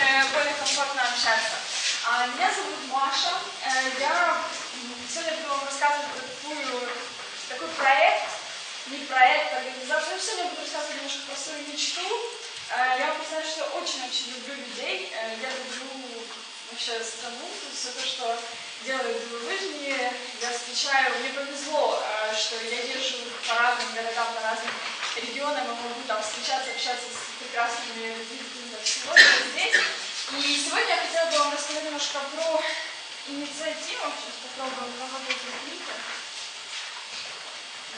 э, более комфортно общаться. А, Меня зовут Маша. Э, Я сегодня буду вам рассказывать такую, такой проект, не проект, а организацию. Я сегодня буду рассказывать немножко про свою мечту. Э, Я вам признаюсь, что очень-очень люблю людей. Я люблю вообще страну, все то, что делают лыжни. Я встречаю, мне повезло, что я езжу по разным городам, по разным регионам, и могу там встречаться, общаться с прекрасными людьми, сегодня здесь. И сегодня я хотела бы вам рассказать немножко про инициативу. Сейчас попробуем работать клипы.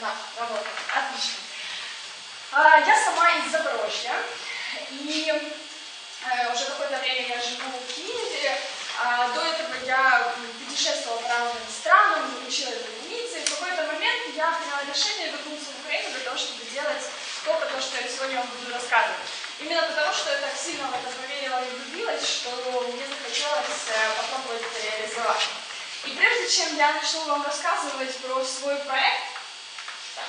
Да, работает. Отлично. А, Я сама из Запорожья. И э, уже какое-то время я живу в Киеве. А, До этого я путешествовала по разным странам, учила за границей. В какой-то момент я приняла решение вернуться в Украину для того, чтобы делать то, про то, что я сегодня вам буду рассказывать. Именно потому, что я так сильно в это поверила и влюбилась, что мне захотелось э, попробовать это реализовать. И прежде чем я начну вам рассказывать про свой проект, так.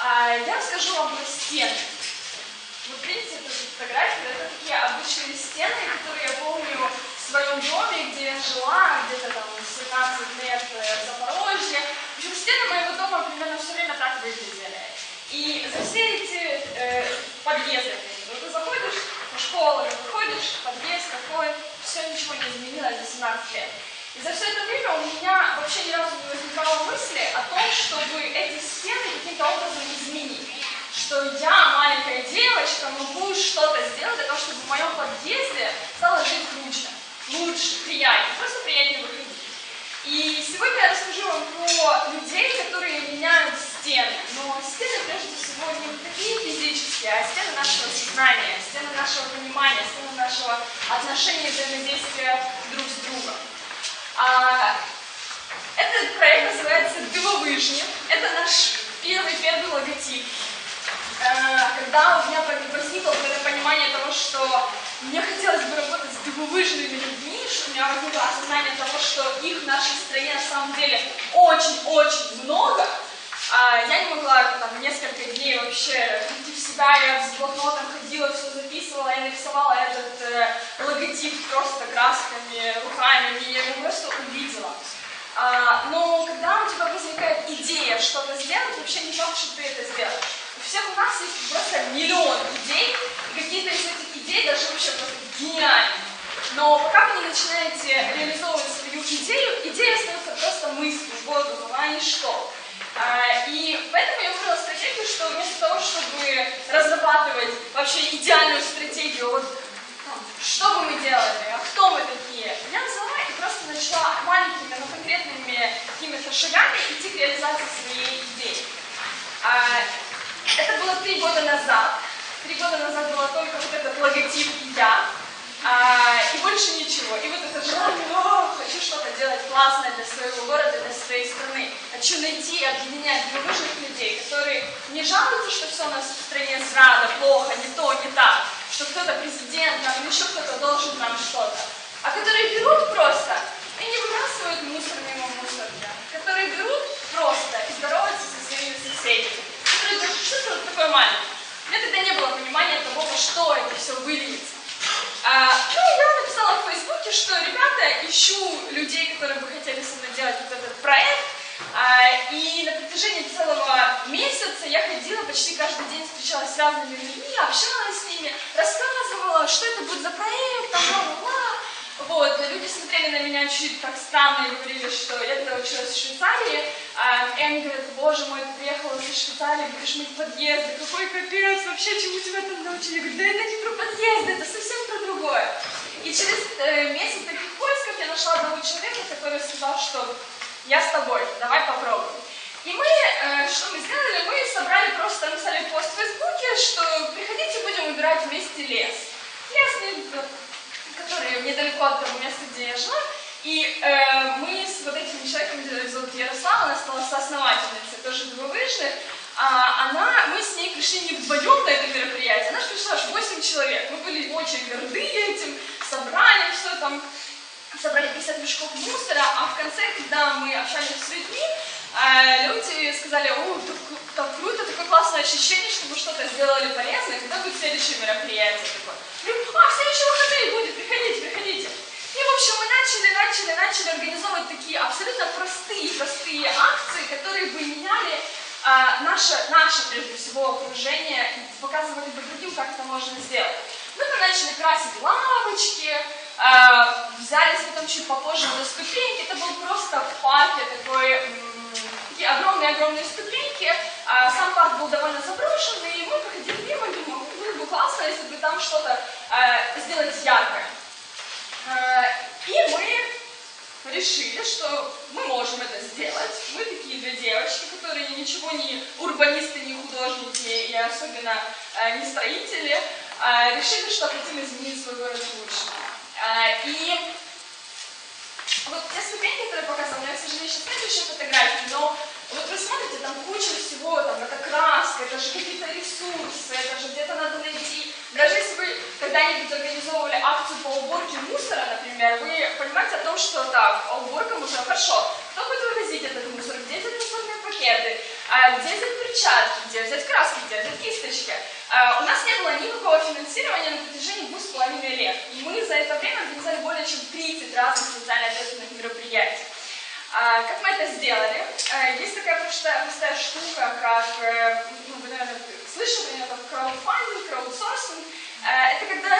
А, я расскажу вам про стены. Вот видите эту фотографию? Это такие обычные стены, которые я помню в своем доме, где я жила, где-то там 17 лет э, в Запорожье. В общем, стены моего дома примерно все время так выглядели. И за все эти э, подъезды, ты заходишь по школам, выходишь, подъезд такой, все ничего не изменилось за 17 лет. И за все это время у меня вообще ни разу не возникало мысли о том, чтобы эти стены каким-то образом изменить. Что я, маленькая девочка, могу что-то сделать для того, чтобы в моем подъезде стало жить лучше, лучше, приятнее, просто приятнее выходить. И сегодня я расскажу вам про людей, которые меняют стены. Но стены прежде всего не такие физические, а стены нашего сознания, стены нашего понимания, стены нашего отношения и взаимодействия друг с другом. А, этот проект называется «Беловыжни». Это наш первый-первый логотип. Э, Когда у меня возникло это понимание того, что мне хотелось бы работать с беловыжными людьми, что у меня возникло осознание того, что их в нашей стране на самом деле очень-очень много, а я не могла там несколько дней вообще прийти в себя, я с блокнотом ходила, все записывала, я нарисовала этот э, логотип просто красками, руками, и я его просто увидела. А, но когда у тебя возникает идея что-то сделать, вообще не факт, что ты это сделаешь. У всех у нас есть просто миллион идей, и какие-то из этих идей даже вообще просто гениальные. Но пока вы не начинаете реализовывать свою идею, идея остается просто мыслью, воздухом, а не что. А, И поэтому я выбрала стратегию, что вместо того, чтобы разрабатывать вообще идеальную стратегию, вот там, что бы мы делали, а кто мы такие, я взяла и просто начала маленькими, но конкретными какими-то шагами идти к реализации своей идеи. А, Это было три года назад. Три года назад было только вот этот логотип я. А, и больше ничего. И вот это желание, «О, хочу что-то делать классное для своего города, для своей страны. Хочу найти и объединять дружных людей, которые не жалуются, что все у нас в стране зрада, плохо, не то, не так, что кто-то президент нам или еще кто-то должен нам что-то, а которые берут просто и не выбрасывают мусор мимо мусорки, которые берут просто и здороваются со своими соседями, которые говорят, что это вот такое маленькое. У меня тогда не было понимания того, во что это все выльется. А, ну, я написала в Фейсбуке, что, ребята, ищу людей, которые бы хотели со мной делать вот этот проект. А, и на протяжении целого месяца я ходила почти каждый день, встречалась с разными людьми, общалась с ними, рассказывала, что это будет за проект, там, бла-бла-бла. Вот, люди смотрели на меня чуть так странно и говорили, что я тогда училась в Швейцарии, а, говорят, боже мой, ты приехала из Швейцарии, будешь мыть подъезды, какой капец, вообще чему тебя там научили? Я говорю, да это не про подъезды, это совсем про другое. И через э, месяц таких поисков я нашла одного человека, который сказал, что я с тобой, давай попробуем. И мы, э, что мы сделали, мы собрали просто, написали пост в Фейсбуке, что приходите, будем убирать вместе лес. Лес, э, который недалеко от того места, где я жила. И э, мы с вот этим человеком, ее Ярослава, она стала соосновательницей тоже Беловыжных, а она, мы с ней пришли не вдвоем на это мероприятие, она же пришла аж 8 человек. Мы были очень горды этим, собрали все там, собрали 50 мешков мусора, а в конце, когда мы общались с людьми, э, люди сказали, о, так, так круто, такое классное ощущение, что мы что-то сделали полезное, когда будет следующее мероприятие такое. Говорю, а, следующее начали организовывать такие абсолютно простые, простые акции, которые бы меняли а, наше, наше, прежде всего, окружение и показывали бы другим, как это можно сделать. Мы там начали красить лавочки, а, взялись потом чуть попозже за ступеньки. Это был просто в парке такой, такие огромные-огромные ступеньки. А, сам парк был довольно заброшенный, и мы проходили мимо, думали, было бы классно, если бы там что-то а, сделать яркое. А, и мы решили, что мы можем это сделать. Мы такие две девочки, которые ничего не урбанисты, не художники и особенно э, не строители, э, решили, что хотим изменить свой город к лучшему. Э, и вот те ступеньки, которые показаны, я, к сожалению, сейчас нет еще фотографии, но вот вы смотрите, там куча всего, там это краска, это же какие-то ресурсы, это же где-то надо найти. Даже если вы когда-нибудь организовывали акцию по уборке мусора, например, вы понимаете о том, что так, уборка мусора, хорошо, кто будет вывозить этот мусор, где взять мусорные пакеты, а где взять перчатки, где взять краски, где взять кисточки. А, у нас не было никакого финансирования на протяжении двух с половиной лет. И мы за это время организовали более чем 30 разных социально ответственных мероприятий. А, как мы это сделали? А, есть такая простая, простая штука, как, э, ну, вы, наверное, слышали, это краудфандинг, краудсорсинг. А, это когда,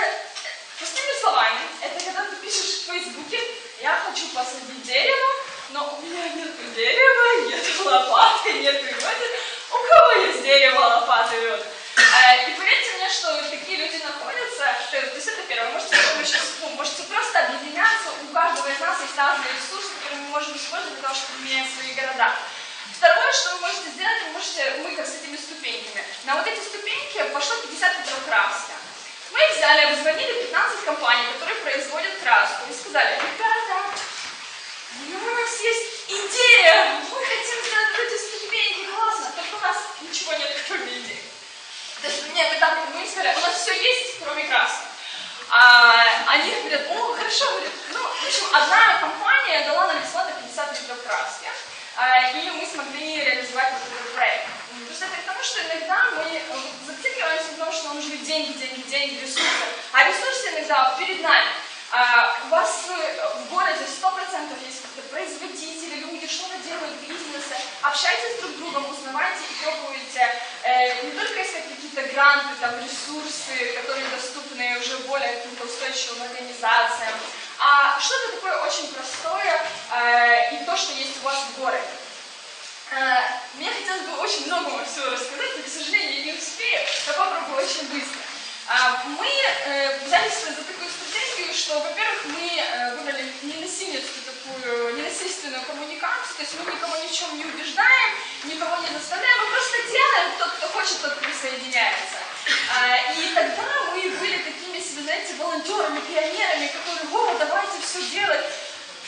простыми словами, это когда ты пишешь в Фейсбуке, я хочу посадить дерево, но у меня нет дерева, нет лопаты, нет ведер. У кого есть дерево, лопата, ведра? И поверьте мне, что такие люди находятся, то есть это первое, можете, вы можете просто объединяться, у каждого из нас есть разные ресурсы, можем использовать для того, чтобы менять свои города. Второе, что вы можете сделать, вы можете мыкать с этими ступеньками. На вот эти ступеньки пошло 50 литров краски. Мы взяли, обзвонили 15 компаний, которые производят краску, и сказали, ребята, у нас есть идея, мы хотим сделать эти ступеньки, классно, только у нас ничего нет, кроме идей. То есть, нет, мы там, мы сказали, у нас все есть, кроме краски. А, они говорят, о, хорошо, говорят, ну, в общем, одна компания дала нам бесплатно 50 литров краски, а, и мы смогли реализовать вот этот проект. Просто это к тому, что иногда мы э, зацикливаемся на том, что нам нужны деньги, деньги, деньги, ресурсы, а ресурсы иногда перед нами. А, у вас э, в городе 100% есть какие-то производители, люди, что-то делают, бизнесы. Общайтесь друг с другом, узнавайте и пробуйте э, не только искать какие-то гранты, там, ресурсы, которые доступны уже более каким-то устойчивым организациям, а что-то такое очень простое э, и то, что есть у вас в городе. Э, мне хотелось бы очень много всего рассказать, но, к сожалению, я не успею, но попробую очень быстро. А, мы э, взялись за такую стратегию, что, во-первых, мы выбрали ненасильницкую такую, ненасильственную коммуникацию, то есть мы никого ни в чем не убеждаем, никого не заставляем, мы просто делаем, тот, кто хочет, тот присоединяется. А, и тогда мы были такими себе, знаете, волонтерами, пионерами, которые, о, давайте все делать.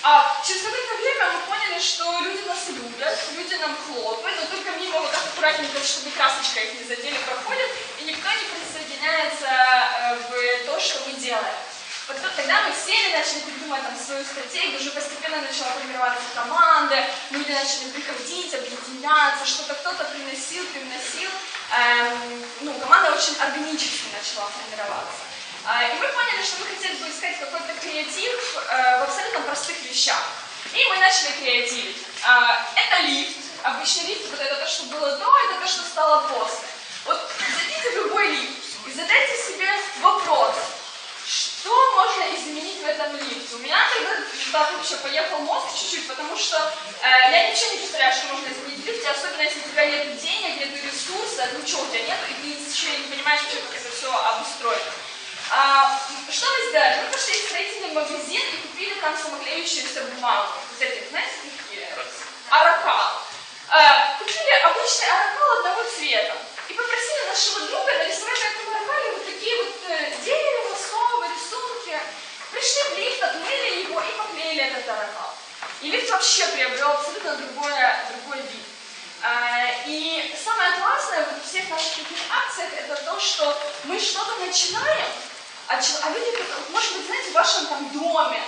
А через какое-то время мы поняли, что люди нас любят, люди нам хлопают, но только мимо вот так аккуратненько, чтобы красочка их не задели, проходят, и никто не присоединяется э, в то, что мы делаем. Вот тут, тогда мы сели, начали придумать там свою стратегию, уже постепенно начала формироваться команда, люди начали приходить, объединяться, что-то кто-то приносил, приносил. Эм, ну, команда очень органически начала формироваться. А, и мы поняли, что мы хотели бы искать какой-то креатив э, в абсолютно простых вещах. И мы начали креативить. А, это лифт. Обычный лифт, вот это то, что было до, это то, что стало после. Вот зайдите в любой лифт и задайте себе вопрос, изменить в этом лифте? У меня тогда так вообще поехал мозг чуть-чуть, потому что э, я ничего не представляю, что можно изменить в лифте, особенно если у тебя нет денег, нет ресурсов, ничего у тебя нет, и ты еще не понимаешь, как это все обустроено. А, что мы сделали? Мы пошли в строительный магазин и купили там самоклеющуюся бумагу. Вот эти, знаете, какие? Аракал. А, купили обычный аракал одного цвета. И попросили нашего друга нарисовать на этом аракале вот такие вот э, дерево, слово, рисунки. Пришли в лифт, отмыли его и поклеили этот аракал. И лифт вообще приобрел абсолютно другое, другой вид. А, и самое классное вот в всех наших таких акциях это то, что мы что-то начинаем, а, а люди, может быть, знаете, в вашем там доме,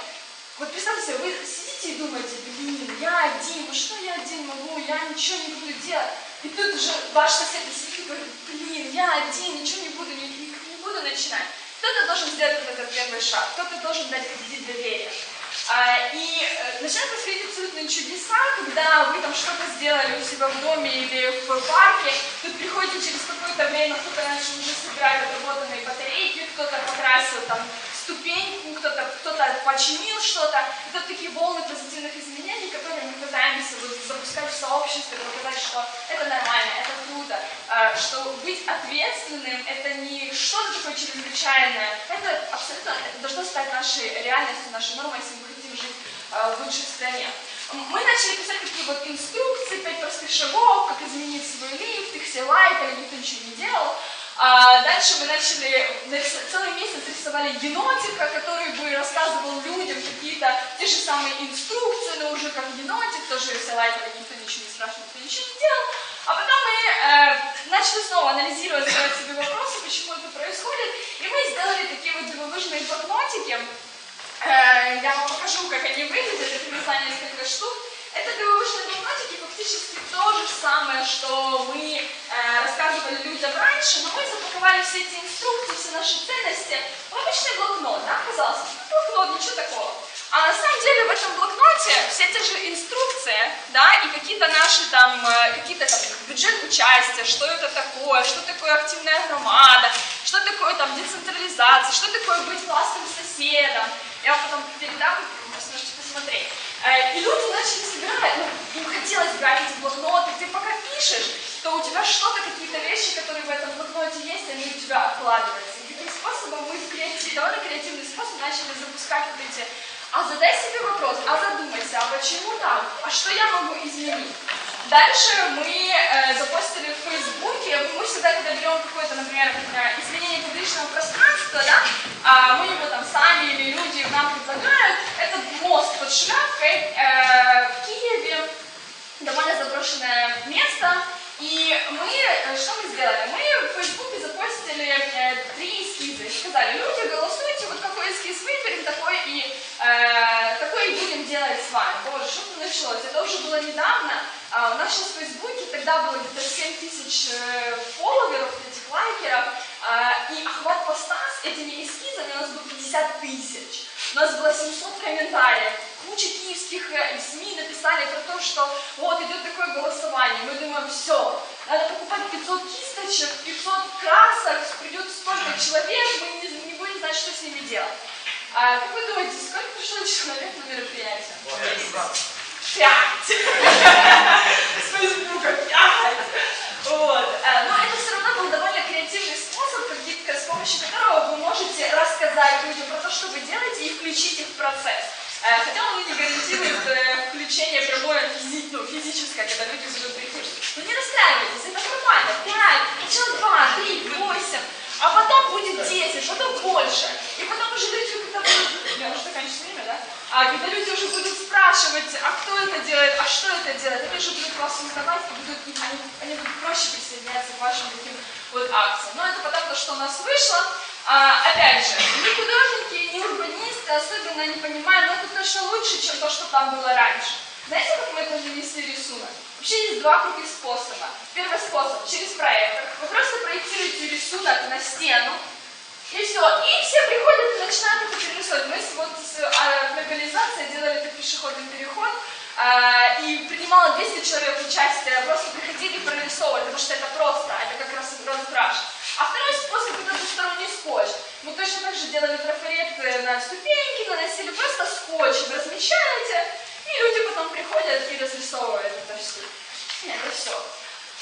вот представьте себе, вы сидите и думаете, блин, я один, ну что я один могу, я ничего не буду делать. И тут уже ваш сосед сидит и говорит, блин, я один, ничего не буду, не, не, буду начинать. Кто-то должен сделать вот этот первый шаг, кто-то должен дать кредит доверия. А, И э, начинают происходить абсолютные чудеса, когда вы там что-то сделали у себя в доме или в парке, тут приходите через какое-то время, кто-то начал уже собирать отработанные батарейки, кто-то покрасил там ступеньку, кто-то кто починил что-то. Это такие волны позитивных изменений, которые мы пытаемся вот запускать в сообществе, показать, что это нормально, это круто, э, что быть ответственным это не что-то такое чрезвычайное, это абсолютно, это должно стать нашей реальностью, нашей нормой, если мы хотим жить э, в лучшей стране. Мы начали писать такие вот инструкции, пять простых шагов, как изменить свой лифт, их все лайкали, никто ничего не делал. А дальше мы начали, целый месяц рисовали енотика, который бы рассказывал людям какие-то те же самые инструкции, но уже как енотик, тоже все лайкали, никто ничего не спрашивал, никто ничего не делал. А потом мы э, начали снова анализировать, задавать себе вопросы, почему это происходит, и мы сделали такие вот дивовыжные блокнотики. Э, я вам покажу, как они выглядят, это знаю, несколько штук. Это дивовижные блокнотики фактически то же самое, что мы э, рассказывали людям раньше, но мы запаковали все эти инструкции, все наши ценности в обычный блокнот, да, казалось, ну, блокнот, ничего такого. А на самом деле в этом блокноте все те же инструкции, да, и какие-то наши там, э, какие-то там бюджет участия, что это такое, что такое активная громада, что такое там децентрализация, что такое быть классным соседом. Я вам потом передам, вы сможете посмотреть. Э, и люди начали собирать, ну, хотелось брать эти блокноты, ты пока пишешь, то у тебя что-то, какие-то вещи, которые в этом блокноте есть, они у тебя откладываются. И таким способом мы в креатив, довольно креативный способ начали запускать вот эти а задай себе вопрос, а задумайся, а почему так? А что я могу изменить? Дальше мы э, запостили в Фейсбуке, мы всегда, когда берем какое-то, например, изменение публичного пространства, да, а мы его там сами или люди нам предлагают, это мост под Шляпкой э, в Киеве, довольно заброшенное место, и мы, э, что мы сделали? Мы в Фейсбуке запостили э, три эскиза. И сказали, люди, голосуйте, эскиз выберем, такой и, э, такой и будем делать с вами. Боже, что началось? Это уже было недавно, а у нас сейчас в Фейсбуке тогда было где-то 7 тысяч э, фолловеров, этих лайкеров, э, и охват поста с этими эскизами у нас был 50 тысяч. У нас было 700 комментариев. Куча киевских э, СМИ написали про то, что вот идет такое голосование. Мы думаем, все, надо покупать 500 кисточек, 500 красок, придет столько человек, мы не, не знать, что с ними делать. А, как вы думаете, сколько пришло человек на мероприятие? Пять. С Фейсбука пять. Вот. Э, но это все равно был довольно креативный способ, с помощью которого вы можете рассказать людям про то, что вы делаете, и включить их в процесс. Э, хотя он не гарантирует э, включение прямое физи ну, физическое, когда люди будут приходить. Но не расстраивайтесь, это нормально. 5, сначала 2, 3, 8, а потом будет 10, потом больше. И потом уже люди, когда будут... Я уже заканчиваю время, да? А когда люди уже будут спрашивать, а кто это делает, а что это делает, они уже будут вас узнавать, и будут, они, они будут проще присоединяться к вашим таким вот акциям. Но это потому, что у нас вышло. А, опять же, ни художники, ни урбанисты особенно не понимают, но это точно лучше, чем то, что там было раньше. Знаете, как мы это нанесли рисунок? Вообще есть два крутых способа. Первый способ через проектор. Вы просто проектируете рисунок на стену, и все. И все приходят и начинают это перерисовывать. Мы вот с а, глобализацией делали этот пешеходный переход, а, и принимало 200 человек участие, просто приходили и прорисовывали, потому что это просто, это как раз раздраж. А второй способ это двусторонний скотч. Мы точно так же делали трафареты на ступеньки, наносили просто скотч, размещаете, и люди потом приходят и разрисовывают это все. Нет, это все.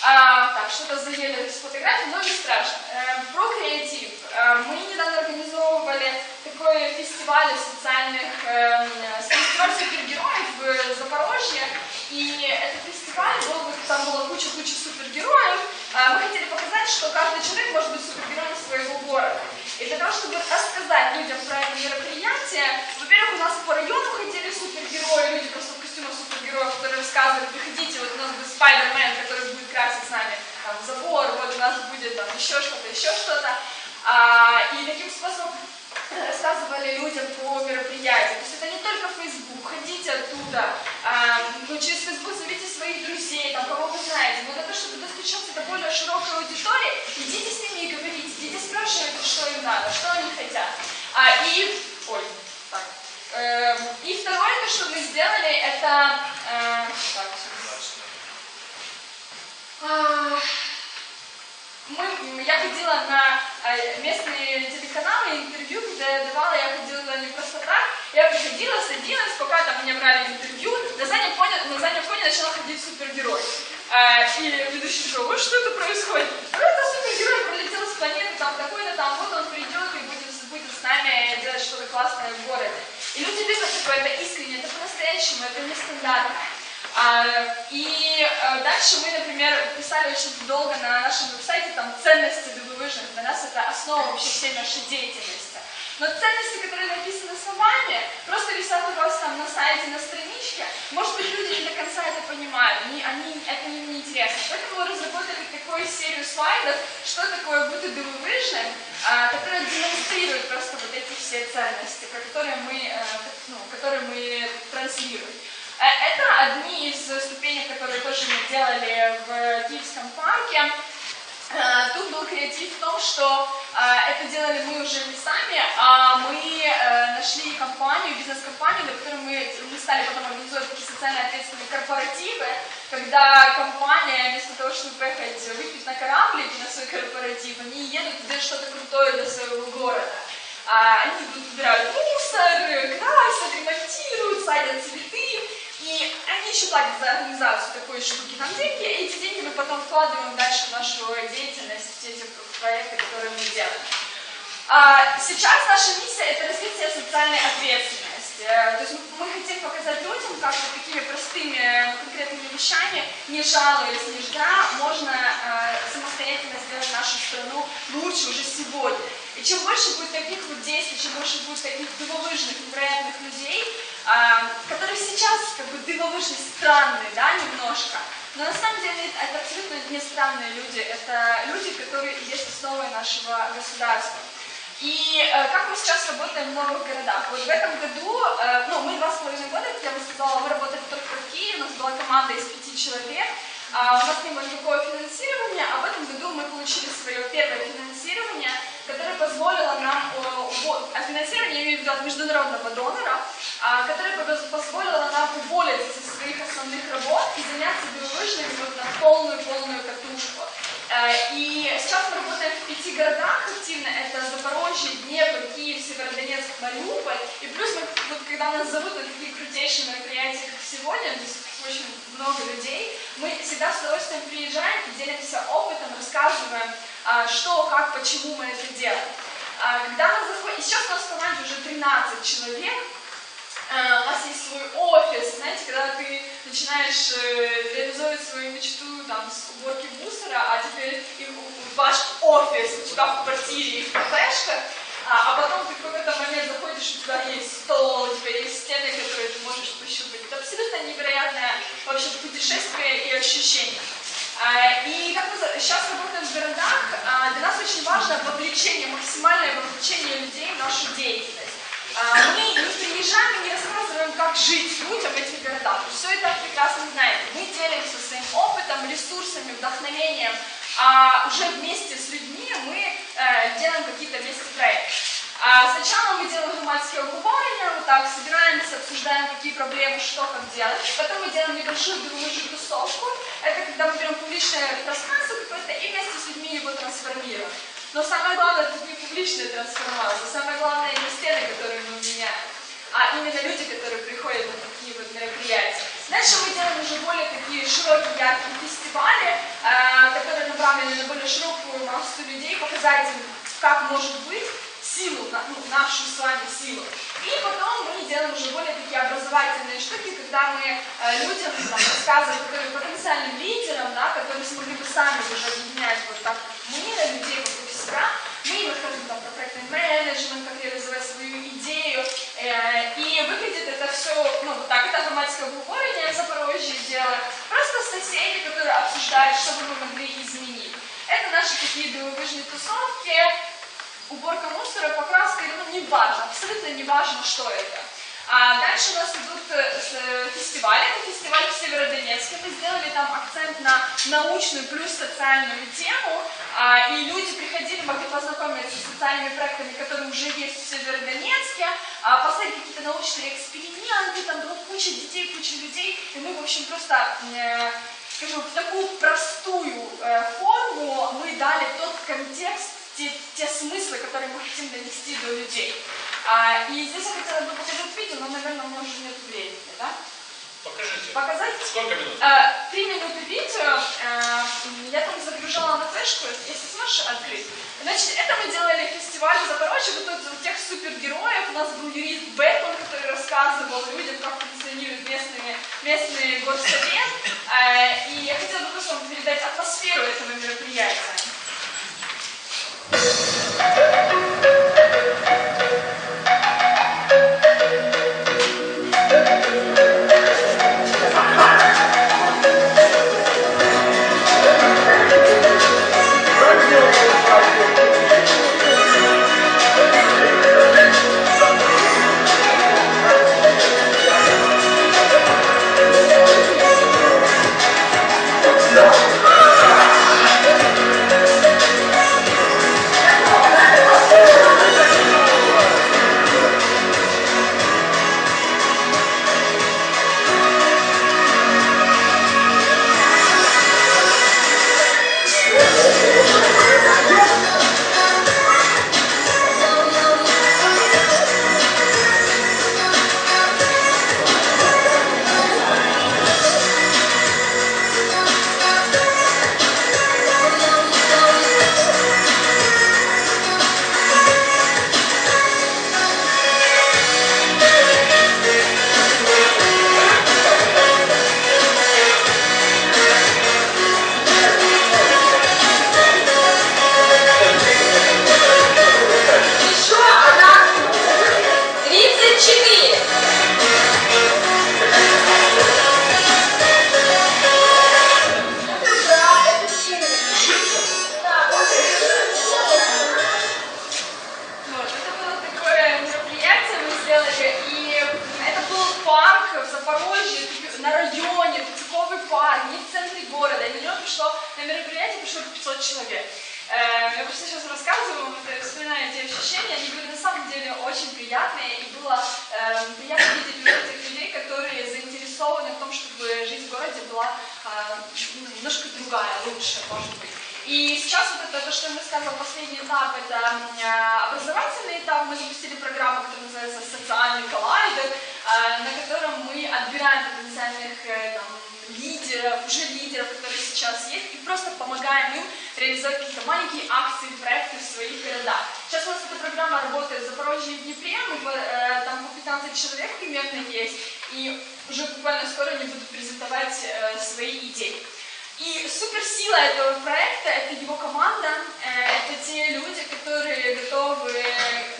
А, так, что-то заели с фотографией, но не страшно. Э, про креатив. Э, мы недавно организовывали такой фестиваль социальных, э, супергероев в Запорожье. И этот фестиваль был, там была куча-куча супергероев. Э, мы хотели показать, что каждый человек может быть супергероем своего города. И для того, чтобы рассказать людям про это мероприятие, во-первых, у нас по району ходили супергерои, люди просто в костюмах супергероев, которые рассказывали, приходите, вот у нас будет Спайдермен, который будет красить с нами там, забор, вот у нас будет там еще что-то, еще что-то. А, и таким способом рассказывали людям про мероприятие. То есть это не только Facebook, ходите оттуда, а, ну, через Facebook зовите своих друзей, там, кого вы знаете. Но для того, чтобы достучаться до более широкой аудитории, идите с ними и говорите, идите спрашивайте, что им надо, что они хотят. А, и, ой, так. Э, и второй Второе, что мы сделали, это... э, так, а, мы, м, я ходила на э, местные телеканалы, интервью, где я давала, я ходила туда не просто так. Я приходила, садилась, пока там мне брали интервью, на заднем фоне, на заднем фоне начал ходить супергерой. А, и ведущий сказал, «Ой, происходит? Ну, это супергерой пролетел с планеты, там такой-то там, вот он придет и будет, будет с нами делать что-то классное в городе. И люди любят такое, это искренне, это по-настоящему, это нестандартно. А, и а, дальше мы, например, писали очень долго на нашем веб-сайте там ценности дивовижных. Для нас это основа вообще всей нашей деятельности. Но ценности, которые написаны словами, просто висят у вас там на сайте, на страничке. Может быть, люди не до конца это понимают, они, они, это им не интересно. Поэтому мы разработали такую серию слайдов, что такое бути дивовижним, а, которая демонстрирует просто вот эти все ценности, которые мы, э, ну, которые мы транслируем. Э, Это одни из ступенек, которые тоже мы делали в Киевском парке. Э, Тут был в что э, это делали мы уже не сами, а мы э, нашли компанию, бизнес-компанию, для которой мы, мы стали потом организовывать такие социально ответственные корпоративы, когда компания вместо того, чтобы поехать выпить на кораблике на свой корпоратив, они едут делать что-то крутое для своего города. А, Они тут убирают мусор, красят, ремонтируют, садят цветы. Они еще платят за организацию такой штуки нам деньги, и эти деньги мы потом вкладываем дальше в нашу деятельность, в эти проекты, которые мы делаем. А, Сейчас наша миссия – это развитие социальной ответственности. Э, То есть мы- хотим показать людям, как вот такими простыми конкретными вещами, не жалуясь, не ждя, можно э, самостоятельно сделать нашу страну лучше уже сегодня. И чем больше будет таких вот действий, чем больше будет таких дивовижных, невероятных людей, а, которые сейчас как бы дивовижные, странные, да, немножко, но на самом деле это абсолютно не странные люди, это люди, которые есть основой нашего государства. И э, как мы сейчас работаем в новых городах? Вот в этом году, э, ну, мы два с половиной года, как я бы сказала, мы работали только в Киеве, у нас была команда из пяти человек, а у нас не было никакого финансирования, а в этом году мы получили свое первое финансирование, которое позволило нам, а финансирование я имею в виду от международного донора, а, которое поз- позволило нам уволиться со своих основных работ и заняться биовыжными вот на полную-полную катушку. Э, И сейчас мы работаем в пяти городах активно. Это Запорожье, Днепр, Киев, Северодонецк, Мариуполь. И плюс, мы, вот, когда нас зовут такие крутейшие мероприятия, как сегодня, здесь очень много людей, мы всегда с удовольствием приезжаем и делимся опытом, рассказываем, а, что, как, почему мы это делаем. А, Когда мы заходим... и Сейчас у нас в команде уже 13 человек, Э, у нас есть свой офис, знаете, когда ты начинаешь э, реализовывать свою мечту там, с уборки мусора, а теперь ваш офис у тебя в квартире, их кафешка, а, а потом ты в какой-то момент заходишь, у тебя есть стол, у тебя есть стены, которые ты можешь пощупать. Это абсолютно невероятное вообще путешествие и ощущение. А, И как мы сейчас работаем в городах, а, для нас очень важно вовлечение, максимальное вовлечение людей в нашу деятельность. А, Мы не приезжаем и не рассказываем, как жить людям в этих городах. Все это прекрасно знаете. Мы делимся своим опытом, ресурсами, вдохновением. А уже вместе с людьми мы э, делаем какие-то вместе проекты. А сначала мы делаем громадские обговорения, вот так собираемся, обсуждаем, какие проблемы, что, как делать. Потом мы делаем небольшую дружную тусовку. Это когда мы берем публичное пространство какое-то и вместе с людьми его трансформируем. Но самое главное, это не публичная трансформация, самое главное не стены, которые мы меняем, а именно люди, которые приходят на такие вот мероприятия. Дальше мы делаем уже более такие широкие, яркие фестивали, э, которые направлены на более широкую массу людей, показать им, как может быть силу, ну, нашу с вами силу. И потом мы делаем уже более такие образовательные штуки, когда мы э, людям там, рассказываем, которые потенциальным лидерам, да, которые смогли бы сами уже объединять вот так мы, людей вокруг себя, мы им расскажем там, про проектный менеджмент, как реализовать свою идею. Э, и выглядит это все, ну, вот так, это громадское обговорение в Запорожье дело, просто соседи, которые обсуждают, что бы мы могли изменить. Это наши такие дивовижные тусовки, уборка мусора, покраска, ну, не важно, абсолютно не важно, что это. А дальше у нас идут э, э, фестивали. Это фестиваль в Северодонецке. Мы сделали там акцент на научную плюс социальную тему. А, и люди приходили, могли познакомиться с социальными проектами, которые уже есть в Северодонецке, а, поставить какие-то научные эксперименты, там, друг куча детей, куча людей, и мы, в общем, просто, э, скажем, в такую простую форму мы дали тот контекст, те, те смыслы, которые мы хотим донести до людей. А, и здесь я хотела бы показать видео, но, наверное, у меня уже нет времени, да? Покажите. Показать? Сколько минут? А, Три минуты видео, а, я там загружала на флешку, если сможешь открыть. Значит, это мы делали фестиваль в Запорожье, вот тут у тех супергероев, у нас был юрист Бэтмен, который рассказывал людям, как функционирует местный, местный горсовет. А, И я хотела бы просто вам передать атмосферу этого мероприятия. Thank you. Пришло 500 человек. Э, Я просто сейчас рассказываю, вот, э, вспоминаю эти ощущения, они были на самом деле очень приятные, и было э, приятно видеть уже тех людей, которые заинтересованы в том, чтобы жизнь в городе была э, ну, немножко другая, лучше, может быть. И сейчас вот это, то, что мы сказали, последний этап, это э, образовательный этап. Мы запустили программу, которая называется «Социальный коллайдер», э, на котором мы отбираем потенциальных э, там, лидеров, уже лидеров, которые сейчас есть, и просто помогаем им реализовать какие-то маленькие акции, проекты в своих городах. Сейчас у нас эта программа работает в Запорожье мы, по- э, там по 15 человек примерно есть, и уже буквально скоро они будут презентовать э, свои идеи. И суперсила этого проекта – это его команда, э, это те люди, которые готовы,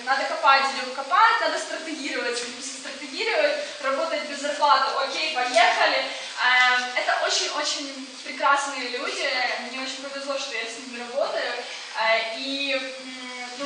надо копать, идем копать, надо стратегировать, стратегировать, работать без зарплаты, окей, поехали. Э, Это очень-очень прекрасные люди, мне очень повезло, что я с ними работаю, Э, и ну,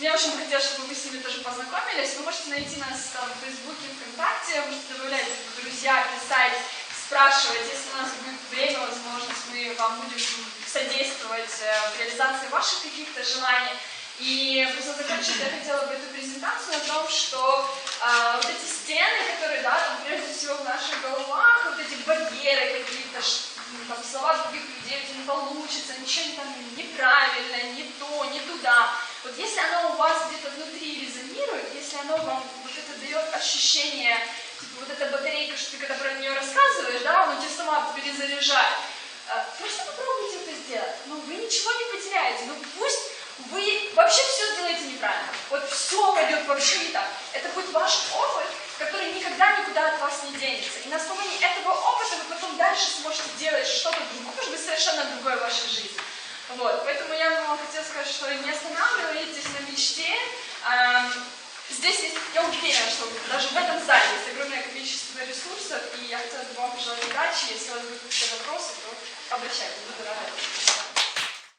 мне очень бы хотелось, чтобы вы с ними тоже познакомились. Вы можете найти нас там в Фейсбуке, ВКонтакте, можете добавлять в друзья, писать, спрашивать. Если у нас будет время, возможность, мы вам будем содействовать э, в реализации ваших каких-то желаний. И просто закончить я хотела бы эту презентацию о том, что э, вот эти стены, которые, да, там прежде всего в наших головах, вот эти барьеры какие-то, м, там слова других людей, тебя не получится, ничего там неправильно, не то, не туда. Вот если оно у вас где-то внутри резонирует, если оно вам вот это дает ощущение, типа вот эта батарейка, что ты когда про нее рассказываешь, да, она тебя сама перезаряжает. Э, Просто попробуйте это сделать. Ну, вы ничего не потеряете. Ну, пусть вы вообще все сделаете неправильно. Вот все пойдет вообще не так. Это будет ваш опыт, который никогда никуда от вас не денется. И на основании этого опыта вы потом дальше сможете делать что-то другое, может быть, совершенно другое в вашей жизни. Вот, поэтому я вам хотела сказать, что не останавливайтесь на мечте. Эм, Здесь есть, я уверена, что даже в этом зале есть огромное количество ресурсов, и я хотела бы вам пожелать удачи. Если у вас будут какие-то вопросы, то обращайтесь, буду.